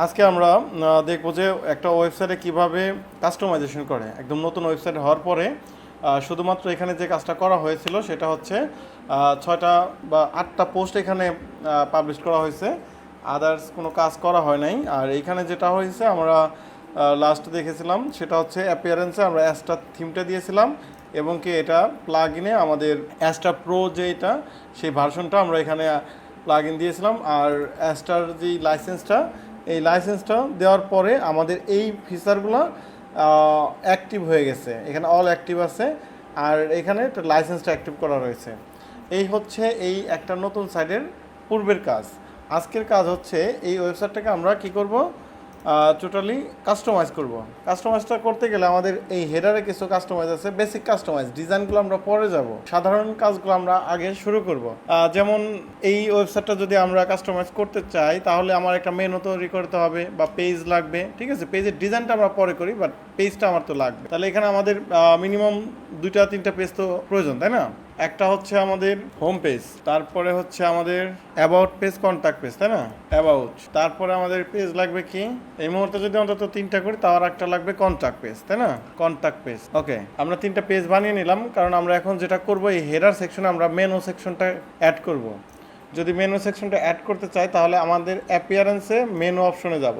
আজকে আমরা দেখব যে একটা ওয়েবসাইটে কীভাবে কাস্টমাইজেশন করে। একদম নতুন ওয়েবসাইট হওয়ার পরে শুধুমাত্র এখানে যে কাজটা করা হয়েছিল সেটা হচ্ছে ছয়টা বা আটটা পোস্ট এখানে পাবলিশ করা হয়েছে। আদার্স কোনো কাজ করা হয় নাই। আর এখানে যেটা হয়েছে, আমরা লাস্ট দেখেছিলাম, সেটা হচ্ছে অ্যাপিয়ারেন্সে আমরা অ্যাস্টার থিমটা দিয়েছিলাম এবং কি এটা প্লাগ ইনে আমাদের অ্যাস্টা প্রো যেটা সেই ভার্সনটা আমরা এখানে প্লাগ ইন দিয়েছিলাম। আর অ্যাস্টার যে লাইসেন্সটা এই লাইসেন্সটা দেওয়ার পরে আমাদের এই ফিচারগুলো অ্যাক্টিভ হয়ে গেছে। এখানে অল অ্যাক্টিভ আছে। আর এখানে লাইসেন্সটা অ্যাক্টিভ করা রয়েছে। এই হচ্ছে এই একটা নতুন সাইটের পূর্বের কাজ। আজকের কাজ হচ্ছে এই ওয়েবসাইটটাকে আমরা কি করব? টোটালি কাস্টমাইজ করব। কাস্টমাইজটা করতে গেলে আমাদের এই হেডারে কিছু কাস্টমাইজ আছে বেসিক কাস্টমাইজ ডিজাইনগুলো আমরা পরে যাব। সাধারণ কাজগুলো আমরা আগে শুরু করব। যেমন এই ওয়েবসাইটটা যদি আমরা কাস্টমাইজ করতে চাই, তাহলে আমার একটা মেনু তৈরি করতে হবে বা পেজ লাগবে, ঠিক আছে? পেজের ডিজাইনটা আমরা পরে করি বাট পেজটা আমার তো লাগবে। তাহলে এখানে আমাদের মিনিমাম দুইটা, তিনটা পেজ তো প্রয়োজন, তাই না? একটা হচ্ছে আমাদের হোম পেজ তারপরে হচ্ছে আমাদের অ্যাবাউট পেজ কন্ট্যাক্ট পেজ তাই না? অ্যাবাউট তারপরে আমাদের পেজ লাগবে কি? এই মুহূর্তে যদি অন্তত তিনটা করি, তাও আর একটা লাগবে কন্ট্যাক্ট পেজ তাই না? কন্ট্যাক্ট পেজ ওকে আমরা তিনটা পেজ বানিয়ে নিলাম, কারণ আমরা এখন যেটা করব, এই হেডার সেকশনে আমরা মেনু সেকশনটা অ্যাড করব। যদি মেনু সেকশনটা অ্যাড করতে চাই, তাহলে আমাদের অ্যাপিয়ারেন্সে মেনু অপশনে যাব।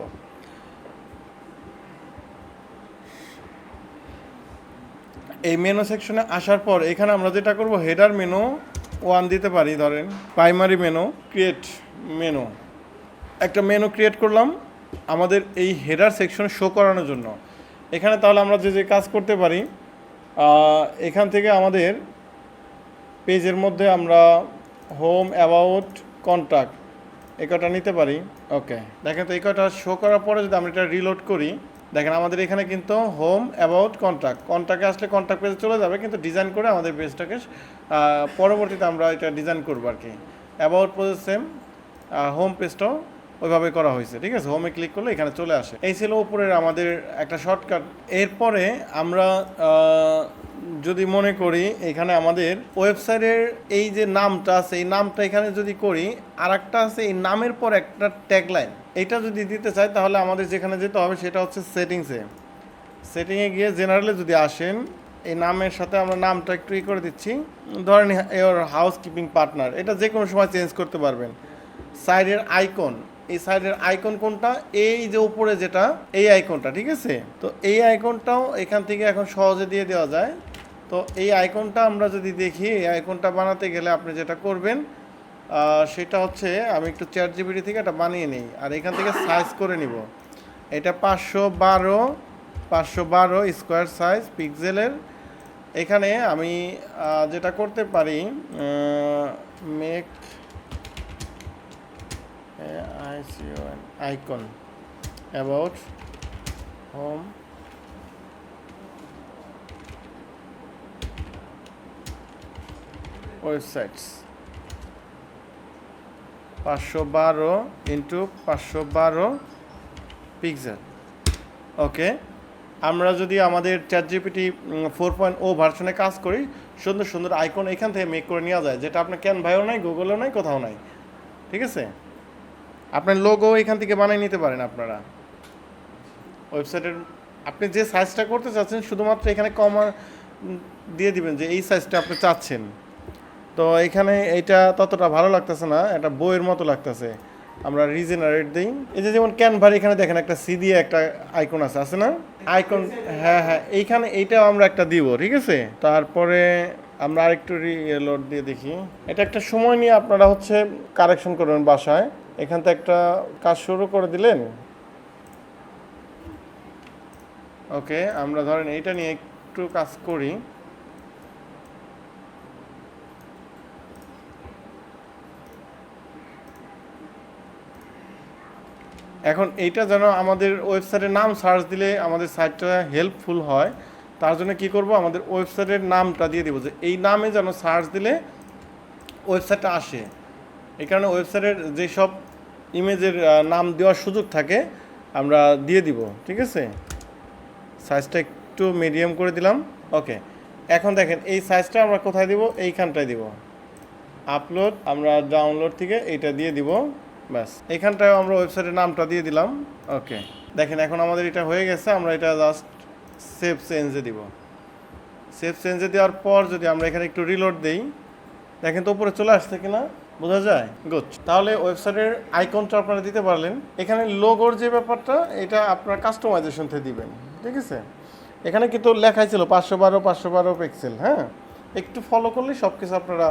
এই মেনু সেকশনে আসার পর এখানে আমরা যেটা করব হেডার মেনু ওয়ান দিতে পারি, ধরেন প্রাইমারি মেনু ক্রিয়েট মেনু একটা মেনু ক্রিয়েট করলাম আমাদের এই হেডার সেকশন শো করানোর জন্য। এখানে তাহলে আমরা যে যে কাজ করতে পারি এখান থেকে আমাদের পেজের মধ্যে আমরা হোম অ্যাবাউট কন্ট্যাক্ট এই কটা নিতে পারি। ওকে দেখেন তো এই কটা শো করার পরে যদি আমরা এটা রিলোড করি দেখেন আমাদের এখানে কিন্তু হোম অ্যাবাউট কন্ট্রাক্ট কন্ট্রাক্টে আসলে কন্ট্রাক্ট পেজে চলে যাবে, কিন্তু ডিজাইন করে আমাদের পেজটাকে পরবর্তীতে আমরা এটা ডিজাইন করব আর কি। অ্যাবাউট পেজ সেম হোম পেজটাও ওইভাবে করা হয়েছে, ঠিক আছে? হোমে ক্লিক করলে এখানে চলে আসে। এই ছিল উপরের আমাদের একটা শর্টকাট এরপরে আমরা যদি মনে করি এখানে আমাদের ওয়েবসাইটের এই যে নামটা আছে, এই নামটা এখানে যদি করি আর একটা আছে এই নামের পর একটা ট্যাগলাইন এটা যদি দিতে চাই তাহলে আমাদের যেখানে যেতে হবে সেটা হচ্ছে সেটিংসে। সেটিংয়ে গিয়ে জেনারেলে যদি আসেন, এই নামের সাথে আমরা নামটা একটু ই করে দিচ্ছি। ধরেন এর হাউস কিপিং পার্টনার এটা যে কোনো সময় চেঞ্জ করতে পারবেন। সাইডের আইকন এই সাইডের আইকন কোনটা? এই যে উপরে যেটা, এই আইকনটা ঠিক আছে? তো এই আইকনটাও এখান থেকে এখন সহজে দিয়ে দেওয়া যায়। তো এই আইকনটা আমরা যদি দেখি, এই আইকনটা বানাতে গেলে আপনি যেটা করবেন সেটা হচ্ছে আমি একটু চ্যাট জিবিটি থেকে এটা বানিয়ে নিই। আর এখান থেকে সাইজ করে নিব। এটা পাঁচশো বারো পাঁচশো বারো স্কোয়ার সাইজ পিক্সেলের এখানে আমি যেটা করতে পারি make icon about home websites পাঁচশো বারো ইন্টু পাঁচশো বারো পিক্সেল ওকে আমরা যদি আমাদের চ্যাট জিপিটি ফোর পয়েন্ট ও ভার্সনে কাজ করি, সুন্দর সুন্দর আইকন এখান থেকে মেক করে নেওয়া যায়, যেটা আপনার ক্যান ভাইও নাই গুগলেও নাই, কোথাও নাই। ঠিক আছে? আপনার লোগো এখান থেকে বানিয়ে নিতে পারেন আপনারা। ওয়েবসাইটের আপনি যে সাইজটা করতে চাচ্ছেন, শুধুমাত্র এখানে কমা দিয়ে দিবেন যে এই সাইজটা আপনি চাচ্ছেন। তো এখানে এটা ততটা ভালো লাগতেছে না এটা বইয়ের মতো লাগতেছে। আমরা রিজেনারেট দিই। এই যে যেমন ক্যানভার, এখানে দেখেন একটা সি দিয়ে একটা আইকন আছে আছে না? আইকন হ্যাঁ হ্যাঁ এইখানে এইটাও আমরা একটা দিব, ঠিক আছে? তারপরে আমরা আরেকটু লোড দিয়ে দেখি। এটা একটা সময় নিয়ে আপনারা হচ্ছে কারেকশন করবেন বাসায়। এখান থেকে একটা কাজ শুরু করে দিলেন। ওকে, আমরা ধরেন এইটা নিয়ে একটু কাজ করি। এখন এইটা যেন আমাদের ওয়েবসাইটের নাম সার্চ দিলে আমাদের সাইটটা হেল্পফুল হয়, তার জন্য কি করব? আমাদের ওয়েবসাইটের নামটা দিয়ে দিব যে এই নামে যেন সার্চ দিলে ওয়েবসাইটটা আসে। এই কারণে ওয়েবসাইটের যেসব ইমেজের নাম দেওয়ার সুযোগ থাকে, আমরা দিয়ে দিব, ঠিক আছে? সাইজটা একটু মিডিয়াম করে দিলাম ওকে এখন দেখেন, এই সাইজটা আমরা কোথায় দিব? এইখানটায় দিব। আপলোড আমরা ডাউনলোড থেকে এইটা দিয়ে দিব। ব্যাস। এখানটায় আমরা ওয়েবসাইটের নামটা দিয়ে দিলাম। ওকে দেখেন, এখন আমাদের এটা হয়ে গেছে, আমরা এটা জাস্ট সেভ চেঞ্জে দিব। সেভ চেঞ্জে দেওয়ার পর যদি আমরা এখানে একটু রিলোড দিই, দেখেন তো উপরে চলে আসছে কিনা? বোঝা যায়? গুড তাহলে ওয়েবসাইটের আইকনটা আপনারা দিতে পারলেন। এখানে লোগোর যে ব্যাপারটা, এটা আপনার কাস্টমাইজেশন থেকে দিবেন। ঠিক আছে? এখানে কিন্তু লেখাই ছিল পাঁচশো বারো পাঁচশো বারো পিক্সেল হ্যাঁ? একটু ফলো করলে সব কিছু আপনারা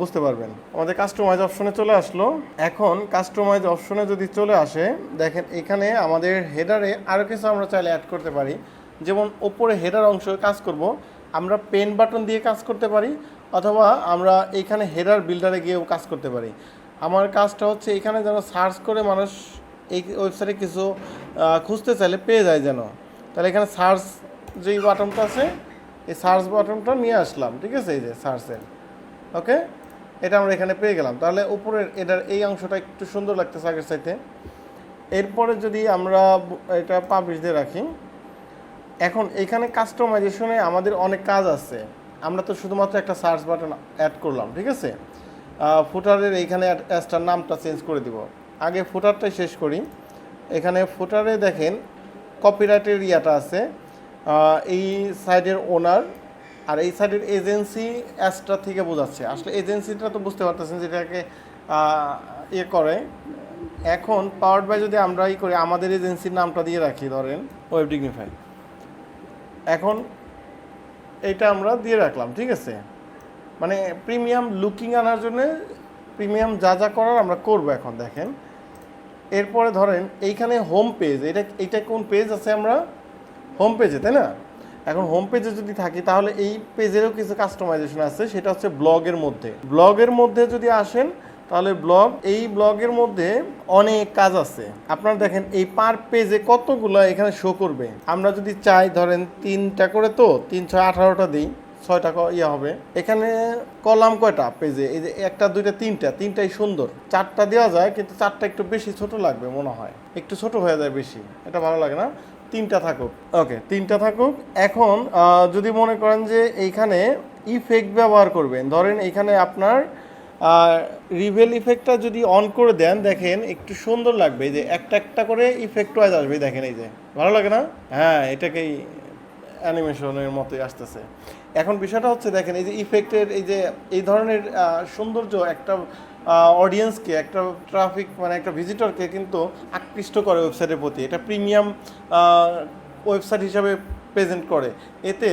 বুঝতে পারবেন। আমাদের কাস্টমাইজ অপশনে চলে আসলো। এখন কাস্টমাইজ অপশনে যদি চলে আসে, দেখেন এখানে আমাদের হেডারে আরও কিছু আমরা চাইলে অ্যাড করতে পারি। যেমন ওপরে হেডার অংশ কাজ করব, আমরা পেন বাটন দিয়ে কাজ করতে পারি, অথবা আমরা এখানে হেডার বিল্ডারে গিয়েও কাজ করতে পারি। আমার কাজটা হচ্ছে এখানে যেন সার্চ করে মানুষ এই ওয়েবসাইটে কিছু খুঁজতে চাইলে পেয়ে যায় যেন। তাহলে এখানে সার্চ যেই বাটনটা আছে, এই সার্চ বাটনটা নিয়ে আসলাম, ঠিক আছে? এই যে সার্চের ওকে? এটা আমরা এখানে পেয়ে গেলাম। তাহলে উপরের এটার এই অংশটা একটু সুন্দর লাগতেছে আগের সাইতে এরপরে যদি আমরা এটা পাবলিশ দিয়ে রাখি, এখন এখানে কাস্টমাইজেশনে আমাদের অনেক কাজ আছে। আমরা তো শুধুমাত্র একটা সার্চ বাটন অ্যাড করলাম, ঠিক আছে? ফুটারের এইখানে অ্যাডটার নামটা চেঞ্জ করে দিব। আগে ফুটারটাই শেষ করি। এখানে ফুটারে দেখেন কপিরাইটের ইয়াটা আছে। এই সাইডের ওনার আর এই সাইডের এজেন্সি অ্যাসটা থেকে বোঝাচ্ছে। আসলে এজেন্সিটা তো বুঝতে পারতেছেন যেটাকে ইয়ে করে। এখন পাওয়ার বাই যদি আমরা ই করি আমাদের এজেন্সির নামটা দিয়ে রাখি ধরেন। ওয়েব ডিগনিফাই এখন এইটা আমরা দিয়ে রাখলাম ঠিক আছে? মানে প্রিমিয়াম লুকিং আনার জন্য প্রিমিয়াম যা যা করার আমরা করব এখন দেখেন। এরপরে ধরেন এইখানে হোম পেজ এটা এইটা কোন পেজ আছে আমরা? হোম পেজে তাই না? এখন হোম পেজে যদি থাকি, তাহলে এই পেজেরও কিছু কাস্টমাইজেশন আছে। সেটা হচ্ছে ব্লগের মধ্যে। ব্লগের মধ্যে যদি আসেন, তাহলে ব্লগ এই ব্লগের মধ্যে অনেক কাজ আছে। আপনারা দেখেন, এই পার পেজে কতগুলো এখানে শো করবে। আমরা যদি চাই, ধরেন তিনটা করে তো, তিন ছয় আঠারোটা দিই, ছয়টা ইয়ে হবে। এখানে কলাম কয়টা পেজে এই যে একটা, দুইটা, তিনটা, তিনটাই সুন্দর। চারটা দেওয়া যায়, কিন্তু চারটা একটু বেশি ছোট লাগবে মনে হয়। একটু ছোট হয়ে যায় বেশি। এটা ভালো লাগে না? তিনটা থাকুক। ওকে তিনটা থাকুক। এখন যদি মনে করেন যে এইখানে ইফেক্ট ব্যবহার করবেন, ধরেন এইখানে আপনার রিভেল ইফেক্টটা যদি অন করে দেন, দেখেন একটু সুন্দর লাগবে যে একটা একটা করে ইফেক্ট ওয়াইজ আসবে, দেখেন এই যে। ভালো লাগে না? হ্যাঁ এটাকেই অ্যানিমেশনের মতোই আসতেছে। এখন বিষয়টা হচ্ছে, দেখেন এই যে ইফেক্টের এই যে, এই ধরনের সৌন্দর্য একটা অডিয়েন্সকে একটা ট্রাফিক মানে একটা ভিজিটরকে কিন্তু আকৃষ্ট করে ওয়েবসাইটের প্রতি। এটা প্রিমিয়াম ওয়েবসাইট হিসাবে প্রেজেন্ট করে। এতে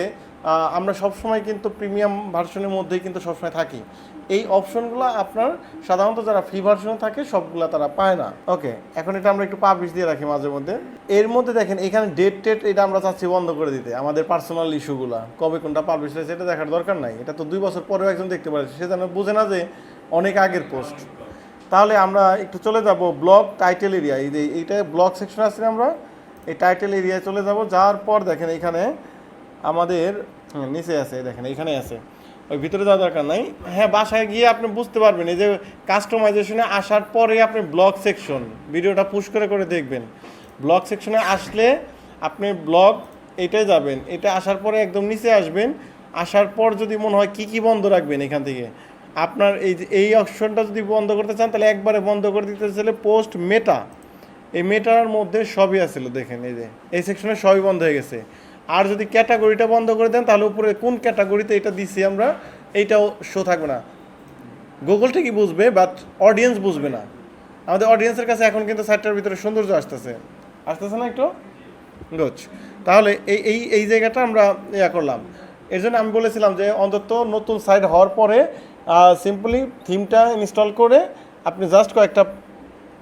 আমরা সবসময় কিন্তু প্রিমিয়াম ভার্সনের মধ্যেই কিন্তু সবসময় থাকি। এই অপশনগুলো আপনার সাধারণত যারা ফ্রি ভার্সনে থাকে, সবগুলো তারা পায় না। ওকে এখন এটা আমরা একটু পাবলিশ দিয়ে রাখি মাঝে মধ্যে। এর মধ্যে দেখেন, এখানে ডেট টেট এটা আমরা চাচ্ছি বন্ধ করে দিতে। আমাদের পার্সোনাল ইস্যুগুলো কবে কোনটা পাবলিশ হয়েছে, এটা দেখার দরকার নাই। এটা তো দুই বছর পরেও একজন দেখতে পারে। সে যেন বুঝে না যে অনেক আগের পোস্ট তাহলে আমরা একটু চলে যাব ব্লগ টাইটেল এরিয়া এই যে এইটা ব্লগ সেকশন আছে আমরা, এই টাইটেল এরিয়ায় চলে যাব। যাওয়ার পর দেখেন এখানে আমাদের নিচে আছে দেখেন, এখানে আছে। ওই ভিতরে যাওয়ার দরকার নাই। হ্যাঁ বাসায় গিয়ে আপনি বুঝতে পারবেন, এই যে কাস্টমাইজেশনে আসার পরে আপনি ব্লগ সেকশন ভিডিওটা পুশ করে করে দেখবেন। ব্লগ সেকশনে আসলে আপনি ব্লগ এটাই যাবেন, এটা আসার পরে একদম নিচে আসবেন। আসার পর যদি মনে হয় কি কি বন্ধ রাখবেন এখান থেকে আপনার এই এই অপশনটা যদি বন্ধ করতে চান, তাহলে একবারে বন্ধ করে দিতে চাইলে পোস্ট মেটা এই মেটার মধ্যে সবই আছিল, দেখেন এই যে, এই সেকশনে সবই বন্ধ হয়ে গেছে। আর যদি ক্যাটাগরিটা বন্ধ করে দেন, তাহলে উপরে কোন ক্যাটাগরিতে এটা দিছি আমরা, এইটাও শো থাকবে না। গুগল ঠিকই বুঝবে বাট অডিয়েন্স বুঝবে না। আমাদের অডিয়েন্সের কাছে এখন কিন্তু সাইটটার ভিতরে সৌন্দর্য আসতেছে। আসতেছে না একটু? গুড তাহলে এই এই এই জায়গাটা আমরা ইয়া করলাম। এর জন্য আমি বলেছিলাম যে, অন্তত নতুন সাইট হওয়ার পরে সিম্পলি থিমটা ইনস্টল করে আপনি জাস্ট কয়েকটা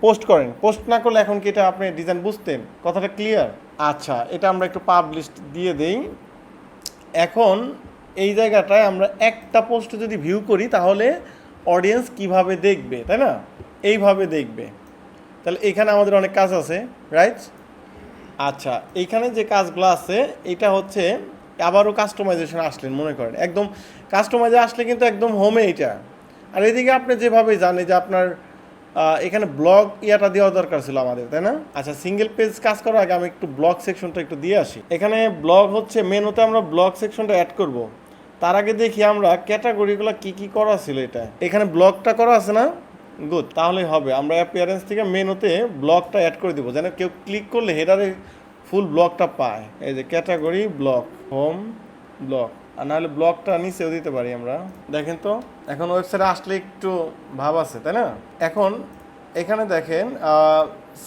পোস্ট করেন। পোস্ট না করলে এখন কি এটা আপনি ডিজাইন বুঝতেন কথাটা ক্লিয়ার আচ্ছা এটা আমরা একটু পাবলিশ দিয়ে দেই। এখন এই জায়গাটায় আমরা একটা পোস্ট যদি ভিউ করি, তাহলে অডিয়েন্স কীভাবে দেখবে, তাই না? এইভাবে দেখবে। তাহলে এখানে আমাদের অনেক কাজ আছে রাইট আচ্ছা এইখানে যে কাজগুলো আছে, এটা হচ্ছে আবারও কাস্টমাইজেশন আসলেন, মনে করেন। একদম কাস্টমাইজে আসলে কিন্তু একদম হোমে এটা আর এদিকে আপনি যেভাবে জানেন যে আপনার এখানে ব্লগ ইয়াটা দেওয়া দরকার ছিল আমাদের, তাই না? আচ্ছা সিঙ্গেল পেজ কাজ করার আগে আমি একটু ব্লগ সেকশনটা একটু দিয়ে আসি। এখানে ব্লগ হচ্ছে মেন মেনুতে আমরা ব্লগ সেকশনটা অ্যাড করব। তার আগে দেখি আমরা ক্যাটাগরিগুলো কি কি করা ছিল এটা। এখানে ব্লগটা করা আছে না? গুড তাহলেই হবে। আমরা অ্যাপিয়ারেন্স থেকে মেন মেনুতে ব্লগটা অ্যাড করে দিব। যেন কেউ ক্লিক করলে হেডারে ফুল ব্লকটা পায়। এই যে ক্যাটাগরি ব্লক, হোম ব্লক। আর নাহলে ব্লকটা নিচেও দিতে পারি আমরা। দেখেন তো, এখন ওয়েবসাইটে আসলে একটু ভাব আছে, তাই না? এখন এখানে দেখেন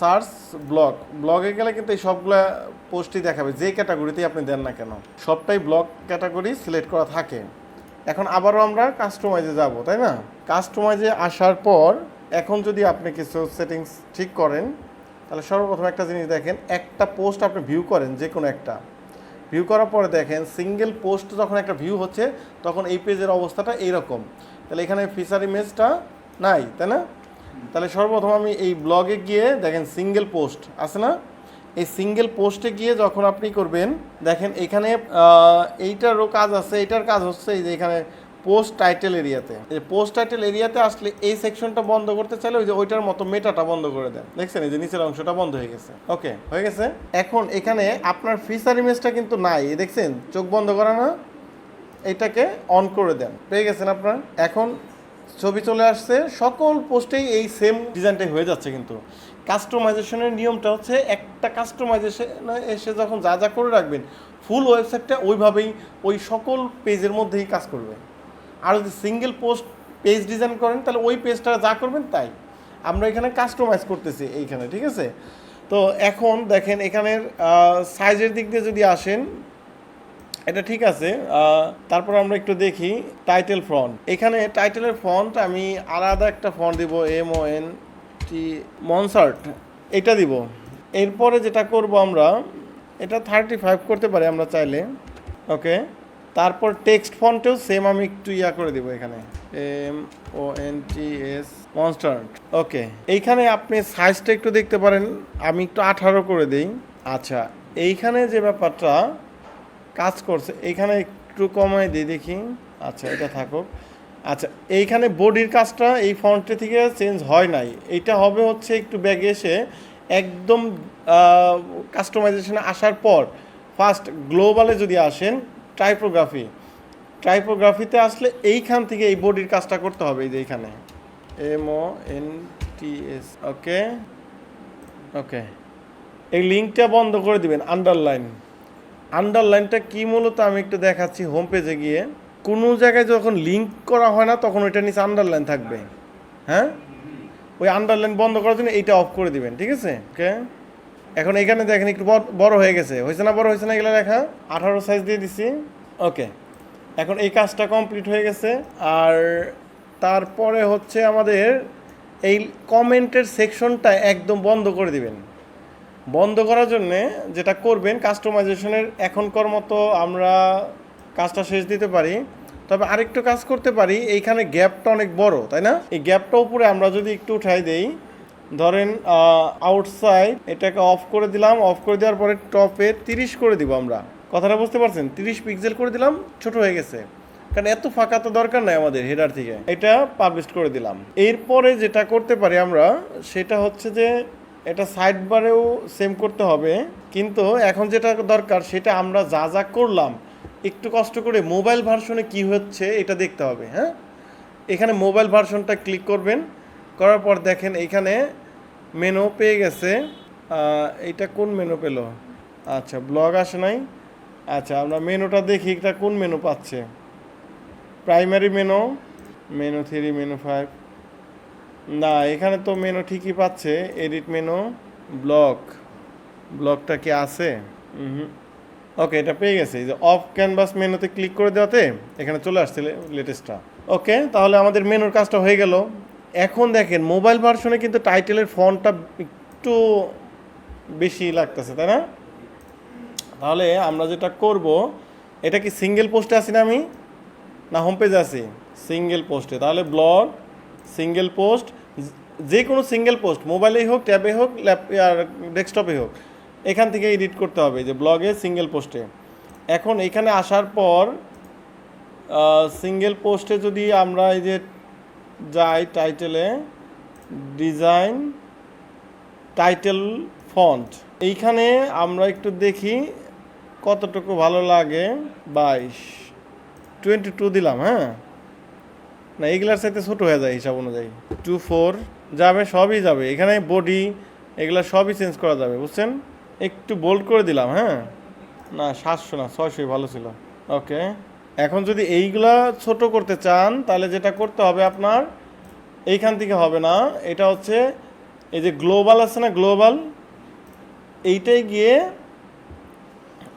সার্চ ব্লগ ব্লগে গেলে কিন্তু এই সবগুলা পোস্টই দেখাবে, যে ক্যাটাগরিতেই আপনি দেন না কেন। সবটাই ব্লগ ক্যাটাগরি সিলেক্ট করা থাকে। এখন আবারও আমরা কাস্টমাইজে যাব, তাই না? কাস্টমাইজে আসার পর, এখন যদি আপনি কিছু সেটিংস ঠিক করেন তাহলে সর্বপ্রথম একটা জিনিস দেখেন, একটা পোস্ট আপনি ভিউ করেন, যে কোনো একটা। ভিউ করার পরে দেখেন সিঙ্গেল পোস্ট যখন একটা ভিউ হচ্ছে, তখন এই পেজের অবস্থাটা এইরকম। তাহলে এখানে ফিচার ইমেজটা নাই, তাই না? তাহলে সর্বপ্রথম আমি এই ব্লগে গিয়ে দেখেন সিঙ্গেল পোস্ট আছে না? এই সিঙ্গেল পোস্টে গিয়ে যখন আপনি করবেন, দেখেন এখানে এইটারও কাজ আছে, এইটার কাজ হচ্ছে এই যে এখানে পোস্ট টাইটেল এরিয়াতে। এই পোস্ট টাইটেল এরিয়াতে আসলে এই সেকশনটা বন্ধ করতে চাইলে ওই যে ওইটার মতো মেটাটা বন্ধ করে দেন। দেখছেন? এই যে নিচের অংশটা বন্ধ হয়ে গেছে। ওকে হয়ে গেছে? এখন এখানে আপনার ফিচার ইমেজটা কিন্তু নাই। দেখছেন? চোখ বন্ধ করা না। এটাকে অন করে দেন। পেয়ে গেছেন আপনার? এখন ছবি চলে আসছে। সকল পোস্টেই এই সেম ডিজাইনটাই হয়ে যাচ্ছে কিন্তু। কাস্টমাইজেশনের নিয়মটা হচ্ছে একটা কাস্টমাইজেশন এসে যখন যা যা করে রাখবেন ফুল ওয়েবসাইটটা ওইভাবেই ওই সকল পেজের মধ্যেই কাজ করবে। আর যদি সিঙ্গেল পোস্ট পেজ ডিজাইন করেন, তাহলে ওই পেজটা যা করবেন তাই। আমরা এখানে কাস্টমাইজ করতেছি এইখানে, ঠিক আছে? তো এখন দেখেন এখানের সাইজের দিক দিয়ে যদি আসেন, এটা ঠিক আছে তারপর আমরা একটু দেখি টাইটেল ফ্রন্ট এখানে টাইটেলের ফন্ট আমি আলাদা একটা ফন্ট দিব এম ও এন টি মনসার্ট এটা দিব। এরপরে যেটা করব আমরা, এটা থার্টি ফাইভ করতে পারি আমরা চাইলে ওকে তারপর টেক্সট ফন্টেও সেম আমি একটু ইয়া করে দিব এখানে। M O N T S মনস্টার্ট okay এইখানে আপনি সাইজটা একটু দেখতে পারেন। আমি একটু আঠারো করে দিই। আচ্ছা এইখানে যে ব্যাপারটা কাজ করছে, এইখানে একটু কমাই দিই দেখি। আচ্ছা এটা থাকুক। আচ্ছা এইখানে বডির কাজটা এই ফন্টে থেকে চেঞ্জ হয় নাই। এইটা হবে হচ্ছে একটু ব্যাগে এসে একদম কাস্টমাইজেশনে আসার পর ফার্স্ট গ্লোবালে যদি আসেন টাইপোগ্রাফি টাইপোগ্রাফিতে আসলে এইখান থেকে এই বডির কাজটা করতে হবে, এই যে এইখানে। M O N T S okay? Okay. এই লিঙ্কটা বন্ধ করে দিবেন আন্ডারলাইন আন্ডারলাইনটা কি মূলত আমি একটু দেখাচ্ছি হোম পেজে গিয়ে। কোনো জায়গায় যখন লিঙ্ক করা হয় না, তখন ওইটা নিচে আন্ডারলাইন থাকবে। হ্যাঁ? ওই আন্ডারলাইন বন্ধ করার জন্য এইটা অফ করে দিবেন, ঠিক আছে? ওকে? এখন এখানে দেখেন একটু বড়- হয়ে গেছে। হয়েছে না বড়, হয়েছে না এগুলো লেখা? আঠারো সাইজ দিয়ে দিছি। ওকে এখন এই কাজটা কমপ্লিট হয়ে গেছে। আর তারপরে হচ্ছে আমাদের এই কমেন্টের সেকশনটা একদম বন্ধ করে দিবেন। বন্ধ করার জন্য যেটা করবেন কাস্টমাইজেশনের এখনকার মতো আমরা কাজটা শেষ দিতে পারি। তবে আরেকটু কাজ করতে পারি, এইখানে গ্যাপটা অনেক বড়, তাই না? এই গ্যাপটা উপরে আমরা যদি একটু উঠাই দেই ধরেন আউটসাইড এটাকে অফ করে দিলাম অফ করে দেওয়ার পরে টপে তিরিশ করে দিব আমরা। কথাটা বুঝতে পারছেন? তিরিশ পিক্সেল করে দিলাম, ছোট হয়ে গেছে। কারণ এত ফাঁকা তো দরকার নাই আমাদের হেডার থেকে। এটা পাবলিশ করে দিলাম। এরপরে যেটা করতে পারি আমরা, সেটা হচ্ছে যে, এটা সাইড বারেও সেম করতে হবে। কিন্তু এখন যেটা দরকার, সেটা আমরা যা যা করলাম, একটু কষ্ট করে মোবাইল ভার্সনে কি হচ্ছে, এটা দেখতে হবে হ্যাঁ? এখানে মোবাইল ভার্সনটা ক্লিক করবেন। করার পর দেখেন এইখানে মেনু পেয়ে গেছে। এইটা কোন মেনু পেল? আচ্ছা ব্লগ আসে নাই। আচ্ছা আমরা মেনুটা দেখি, এটা কোন মেনু পাচ্ছে? Primary menu menu three, menu five. না, এখানে তো মেনু ঠিকই পাচ্ছে, এডিট মেনু ব্লক ব্লকটা কি আছে? ওকে, এটা পেয়ে গেছে। যে অফ ক্যানভাস মেনুতে ক্লিক করে দেওয়াতে এখানে চলে আসছে লেটেস্টটা। ওকে, তাহলে আমাদের মেনুর কাজটা হয়ে গেল। এখন দেখেন মোবাইল ভার্সনে কিন্তু টাইটেলের ফন্টটা একটু বেশি লাগতেছে, তাই না? তাহলে আমরা যেটা করব, এটা কি সিঙ্গেল পোস্টে আছি না আমি? না হোম পেজে আছি? সিঙ্গেল পোস্টে তাহলে ব্লগ সিঙ্গেল পোস্ট যে কোনো সিঙ্গেল পোস্ট মোবাইলেই হোক ট্যাবে হোক ল্যাপ আর ডেস্কটপে হোক, এখান থেকে এডিট করতে হবে, যে ব্লগে সিঙ্গেল পোস্টে এখন এখানে আসার পর সিঙ্গেল পোস্টে যদি আমরা এই যে যাই টাইটেলে ডিজাইন, টাইটেল ফন্ট। এইখানে আমরা একটু দেখি কতটুকু ভালো লাগে। বাইশ টোয়েন্টি টু দিলাম হ্যাঁ? না এগুলার সাথে ছোট হয়ে যায় হিসাব অনুযায়ী। টু ফোর যাবে, সবই যাবে। এখানে বডি এগুলা সবই চেঞ্জ করা যাবে, বুঝছেন? একটু বোল্ড করে দিলাম হ্যাঁ? না, সাতশো না, ছয়শোই ভালো ছিল। ওকে এখন যদি এইগুলা ছোট করতে চান, তাহলে যেটা করতে হবে আপনার, এইখান থেকে হবে না। এটা হচ্ছে এই যে গ্লোবাল আছে না, গ্লোবাল? এইটাই গিয়ে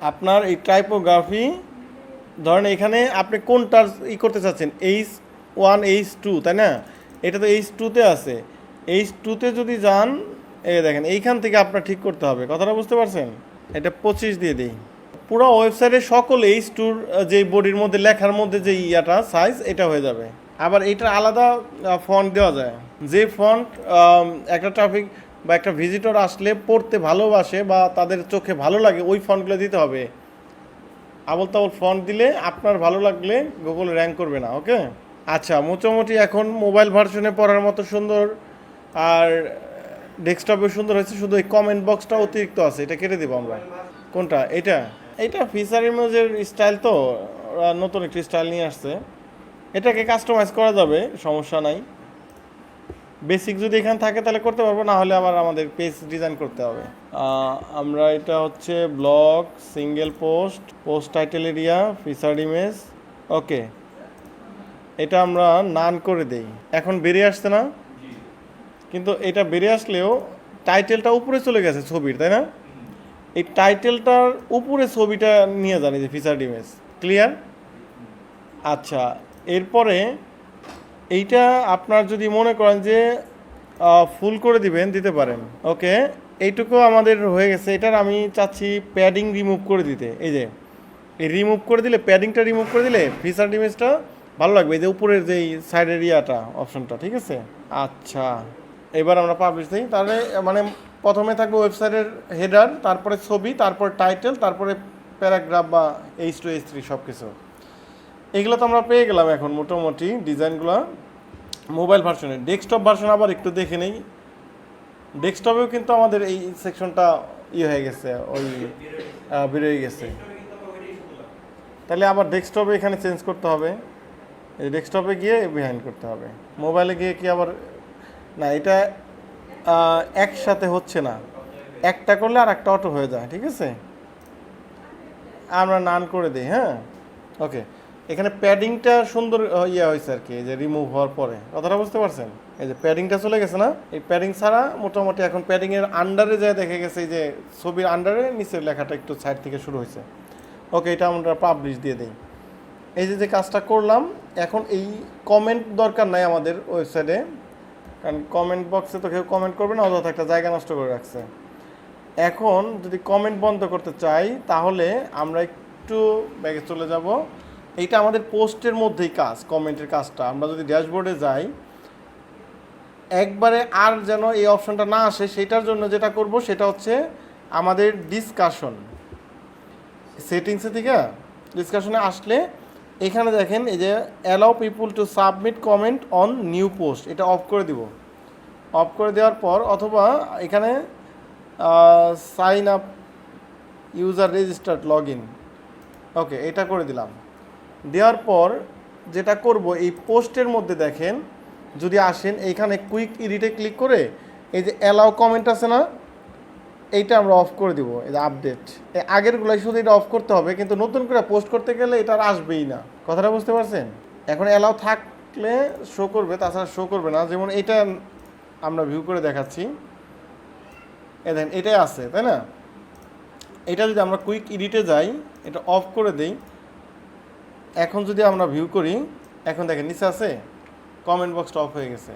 আপনার এই টাইপোগ্রাফি, ধরেন এখানে আপনি কোনটার ই করতে চাচ্ছেন? এইচ ওয়ান এইচ টু তাই না? এটা তো এইচ টুতে আছে। এইচ টুতে যদি যান, এই দেখেন, এইখান থেকে আপনার ঠিক করতে হবে। কথাটা বুঝতে পারছেন? এটা পঁচিশ দিয়ে দিই। পুরো ওয়েবসাইটে সকল এইচ টুর যে বডির মধ্যে, লেখার মধ্যে যে ইয়াটা সাইজ এটা হয়ে যাবে। আবার এইটার আলাদা ফন্ট দেওয়া যায়। যে ফন্ট একটা ট্রাফিক বা একটা ভিজিটর আসলে পড়তে ভালোবাসে বা তাদের চোখে ভালো লাগে, ওই ফন্টগুলো দিতে হবে। আবল তাবল ফন্ট দিলে আপনার ভালো লাগলে গুগল র্যাঙ্ক করবে না ওকে আচ্ছা মোটামুটি এখন মোবাইল ভার্সনে পড়ার মতো সুন্দর, আর ডেস্কটপে সুন্দর হয়েছে, শুধু এই কমেন্ট বক্সটা অতিরিক্ত আছে, এটা কেটে দেবো আমরা। কোনটা? এটা? এটা ফিচার ইমেজের স্টাইল তো ওরা নতুন একটি স্টাইল নিয়ে আসছে। এটাকে কাস্টমাইজ করা যাবে সমস্যা নাই। বেসিক যদি এখানে থাকে তাহলে করতে পারব না হলে আবার আমাদের পেজ ডিজাইন করতে হবে। আমরা এটা হচ্ছে blog single post post title area featured image okay এটা আমরা নান করে দেই। এখন বেরিয়ে আসছে না? কিন্তু এটা বেরিয়ে আসলেও টাইটেলটা উপরে চলে গেছে ছবির তাই না? এই টাইটেলটার উপরে ছবিটা নিয়ে জানি যে ফিচার্ড ইমেজ ক্লিয়ার আচ্ছা এরপরে এইটা আপনার যদি মনে করেন যে ফুল করে দিবেন, দিতে পারেন, ওকে? এইটুকু আমাদের হয়ে গেছে, এটার আমি চাচ্ছি প্যাডিং রিমুভ করে দিতে, এই যে, এই রিমুভ করে দিলে প্যাডিংটা রিমুভ করে দিলে ফিচার ইমেজটা ভালো লাগবে, এই যে উপরের যে সাইড এরিয়াটা অপশনটা ঠিক আছে? আচ্ছা। এবার আমরা পাবলিশ দিই। তাহলে মানে প্রথমে থাকবে ওয়েবসাইটের হেডার তারপরে ছবি, তারপর টাইটেল তারপরে প্যারাগ্রাফ বা এইচ টু এইচ থ্রি সব কিছু এগুলো তো আমরা পেয়ে গেলাম এখন মোটামুটি ডিজাইনগুলো মোবাইল ভার্সনে ডেস্কটপ ভার্সন আবার একটু দেখে নেই। ডেস্কটপেও কিন্তু আমাদের এই সেকশনটা ইয়ে হয়ে গেছে, ওই বেরোয় গেছে। তাহলে আবার ডেস্কটপে এখানে চেঞ্জ করতে হবে। ডেস্কটপে গিয়ে বিহাইন্ড করতে হবে। মোবাইলে গিয়ে কি আবার না, এটা একসাথে হচ্ছে না। একটা করলে আর একটা অটো হয়ে যায়, ঠিক আছে? আমরা নান করে দিই হ্যাঁ? ওকে। এখানে প্যাডিংটা সুন্দর ইয়ে হয়েছে আর কি যে রিমুভ হওয়ার পরে। কথাটা বুঝতে পারছেন? এই যে প্যাডিংটা চলে গেছে না? এই প্যাডিং ছাড়া মোটামুটি এখন প্যাডিং এর আন্ডারে যায় দেখে গেছে, এই যে ছবির আন্ডারে নিচের লেখাটা একটু সাইড থেকে শুরু হয়েছে। ওকে, এটা আমরা পাবলিশ দিয়ে দিই। এই যে যে কাজটা করলাম, এখন এই কমেন্ট দরকার নাই আমাদের ওয়েবসাইটে কারণ কমেন্ট বক্সে তো কেউ কমেন্ট করবে না, অযথা একটা জায়গা নষ্ট করে রাখছে। এখন যদি কমেন্ট বন্ধ করতে চাই, তাহলে আমরা একটু ব্যাগে চলে যাব। এইটা আমাদের পোস্টের মধ্যেই কাজ কমেন্টের কাজটা। আমরা যদি ড্যাশবোর্ডে যাই, একবারে আর যেন এই অপশনটা না আসে, সেটার জন্য যেটা করব, সেটা হচ্ছে আমাদের ডিসকাশন সেটিংসে থেকে ডিসকাশনে আসলে এখানে দেখেন, এই যে allow people to submit comment on new post এটা অফ করে দিব। অফ করে দেওয়ার পর অথবা এখানে sign up user registered log in okay এটা করে দিলাম। দেওয়ার পর যেটা করব, এই পোস্টের মধ্যে দেখেন, যদি আসেন এইখানে কুইক এডিটে ক্লিক করে, এই যে অ্যালাউ কমেন্ট আছে না এইটা আমরা অফ করে দিব, এই আপডেট এই আগেরগুলাই শুধু এটা অফ করতে হবে, কিন্তু নতুন করে পোস্ট করতে গেলে এটা আর আসবেই না। কথাটা বুঝতে পারছেন? এখন অ্যালাউ থাকলে শো করবে, তাছাড়া শো করবে না। যেমন এটা আমরা ভিউ করে দেখাচ্ছি। এ দেখেন, এটাই আছে, তাই না? এটা যদি আমরা কুইক এডিটে যাই, এটা অফ করে দেই। এখন যদি আমরা ভিউ করি, এখন দেখেন নিচে আছে কমেন্ট বক্সটা অফ হয়ে গেছে।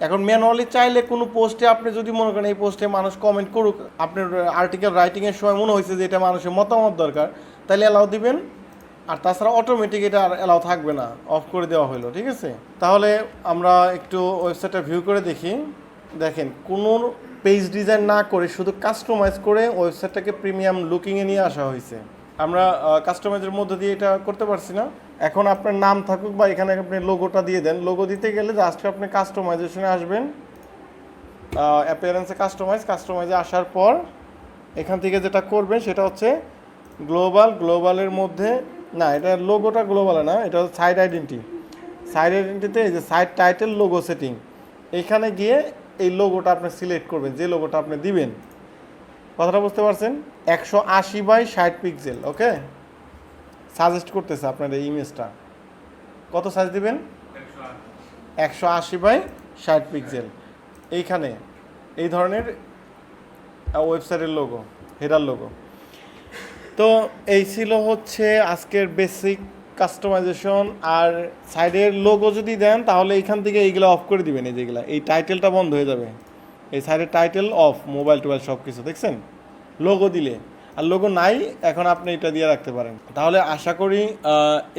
এখন ম্যানুয়ালি চাইলে কোনো পোস্টে আপনি যদি মনে করেন এই পোস্টে মানুষ কমেন্ট করুক, আপনার আর্টিকেল রাইটিংয়ের সময় মনে হয়েছে যে এটা মানুষের মতামত দরকার, তাহলে অ্যালাউ দিবেন। আর তাছাড়া অটোমেটিক এটা আর অ্যালাউ থাকবে না অফ করে দেওয়া হলো, ঠিক আছে? তাহলে আমরা একটু ওয়েবসাইটটা ভিউ করে দেখি। দেখেন, কোনো পেজ ডিজাইন না করে শুধু কাস্টমাইজ করে ওয়েবসাইটটাকে প্রিমিয়াম লুকিংয়ে নিয়ে আসা হয়েছে। আমরা কাস্টমাইজের মধ্যে দিয়ে এটা করতে পারছি না। এখন আপনার নাম থাকুক বা এখানে আপনি লোগোটা দিয়ে দেন। লোগো দিতে গেলে জাস্ট আপনি কাস্টমাইজেশনে আসবেন। অ্যাপিয়ারেন্সে কাস্টমাইজ কাস্টমাইজে আসার পর এখান থেকে যেটা করবেন সেটা হচ্ছে গ্লোবাল গ্লোবালের মধ্যে, না, এটা লোগোটা গ্লোবালে না, এটা হচ্ছে সাইড আইডেন্টি সাইড আইডেন্টিতে এই যে সাইড টাইটেল লোগো সেটিং এইখানে গিয়ে এই লোগোটা আপনি সিলেক্ট করবেন, যে লোগোটা আপনি দিবেন। কথাটা বুঝতে পারছেন? একশো আশি বাই ষাট পিক্সেল ওকে সাজেস্ট করতেছে আপনার এই ইমেজটা কত সাইজ দিবেন? একশো আশি বাই ষাট পিক্সেল এইখানে, এই ধরনের ওয়েবসাইটের লোগো হেরার লোগো তো এই ছিল হচ্ছে আজকের বেসিক কাস্টমাইজেশন আর সাইডের লোগো যদি দেন, তাহলে এইখান থেকে এইগুলো অফ করে দিবেন এই যেগুলো। এই টাইটেলটা বন্ধ হয়ে যাবে। এই সাইডের টাইটেল অফ মোবাইল টোবাইল সব কিছু দেখছেন? লোগো দিলে। আর লোগো নাই, এখন আপনি এটা দিয়ে রাখতে পারেন। তাহলে আশা করি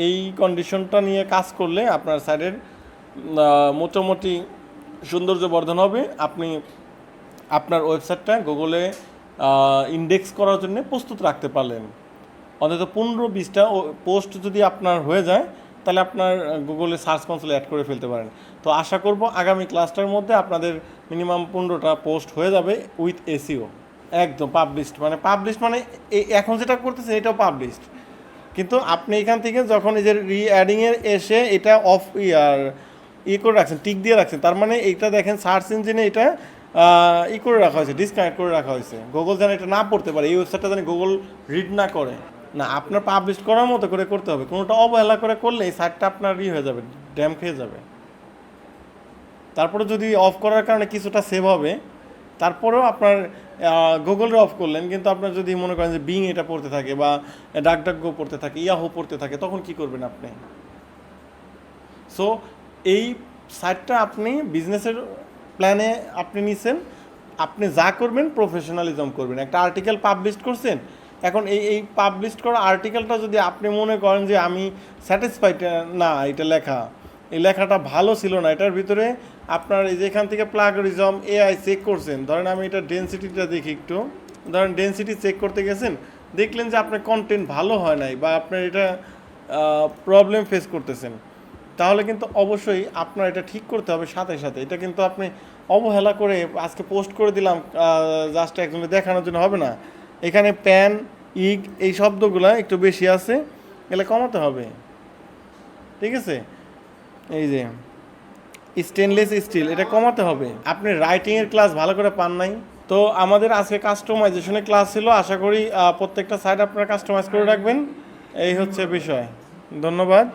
এই কন্ডিশনটা নিয়ে কাজ করলে আপনার সাইডের মোটামুটি সৌন্দর্য বর্ধন হবে। আপনি আপনার ওয়েবসাইটটা গুগলে ইন্ডেক্স করার জন্য প্রস্তুত রাখতে পারলেন। অন্তত পনেরো বিশটা পোস্ট যদি আপনার হয়ে যায় তাহলে আপনার গুগলে সার্চ কনসোলে অ্যাড করে ফেলতে পারেন। তো আশা করব আগামী ক্লাসটার মধ্যে আপনাদের মিনিমাম পনেরোটা পোস্ট হয়ে যাবে উইথ এসিও একদম পাবলিশড মানে পাবলিশড মানে এখন যেটা করতেছে এটাও পাবলিশড কিন্তু আপনি এখান থেকে যখন এই যে রি অ্যাডিংয়ের এসে এটা অফ ইয়ার ই করে রাখছেন টিক দিয়ে রাখছেন, তার মানে এইটা দেখেন সার্চ ইঞ্জিনে এটা ই করে রাখা হয়েছে ডিসকানেক্ট করে রাখা হয়েছে। গুগল যেন এটা না পড়তে পারে, এই ওয়েবসাইটটা যেন গুগল রিড না করে। না, আপনার পাবলিশ করার মতো করে করতে হবে। কোনোটা অবহেলা করে করলে এই সাইটটা আপনার ই হয়ে যাবে ড্যাম খেয়ে যাবে। তারপরে যদি অফ করার কারণে কিছুটা সেভ হবে, তারপরেও আপনার গুগলে অফ করলেন, কিন্তু আপনার যদি মনে করেন যে বিং এটা পড়তে থাকে বা ডাক ডাক গো পড়তে থাকে ইয়াহো পড়তে থাকে, তখন কি করবেন আপনি? সো এই সাইটটা আপনি বিজনেসের প্ল্যানে আপনি নিছেন, আপনি যা করবেন প্রফেশনালিজম করবেন। একটা আর্টিকেল পাবলিশ করছেন এখন এই এই পাবলিশ করা আর্টিকেলটা যদি আপনি মনে করেন যে আমি স্যাটিসফাইড না, এটা লেখা। এই লেখাটা ভালো ছিল না। এটার ভিতরে আপনার এই যে এখান থেকে প্লাগরিজম এআই চেক করছেন। ধরেন আমি এটা ডেন্সিটিটা দেখি একটু। ধরেন ডেন্সিটি চেক করতে গেছেন। দেখলেন যে আপনার কন্টেন্ট ভালো হয় নাই বা আপনার এটা প্রবলেম ফেস করতেছেন। তাহলে কিন্তু অবশ্যই আপনার এটা ঠিক করতে হবে সাথে সাথে। এটা কিন্তু আপনি অবহেলা করে আজকে পোস্ট করে দিলাম জাস্ট একজনে দেখানোর জন্য হবে না। এখানে প্যান ইগ, এই শব্দগুলো একটু বেশি আছে, এগুলো কমাতে হবে। ঠিক আছে? এই যে স্টেনলেস স্টিল এটা কমাতে হবে। আপনি রাইটিংয়ের ক্লাস ভালো করে পান নাই, তো আমাদের আজকে কাস্টমাইজেশনের ক্লাস ছিল, আশা করি প্রত্যেকটা সাইড আপনারা কাস্টমাইজ করে রাখবেন। এই হচ্ছে বিষয়। ধন্যবাদ।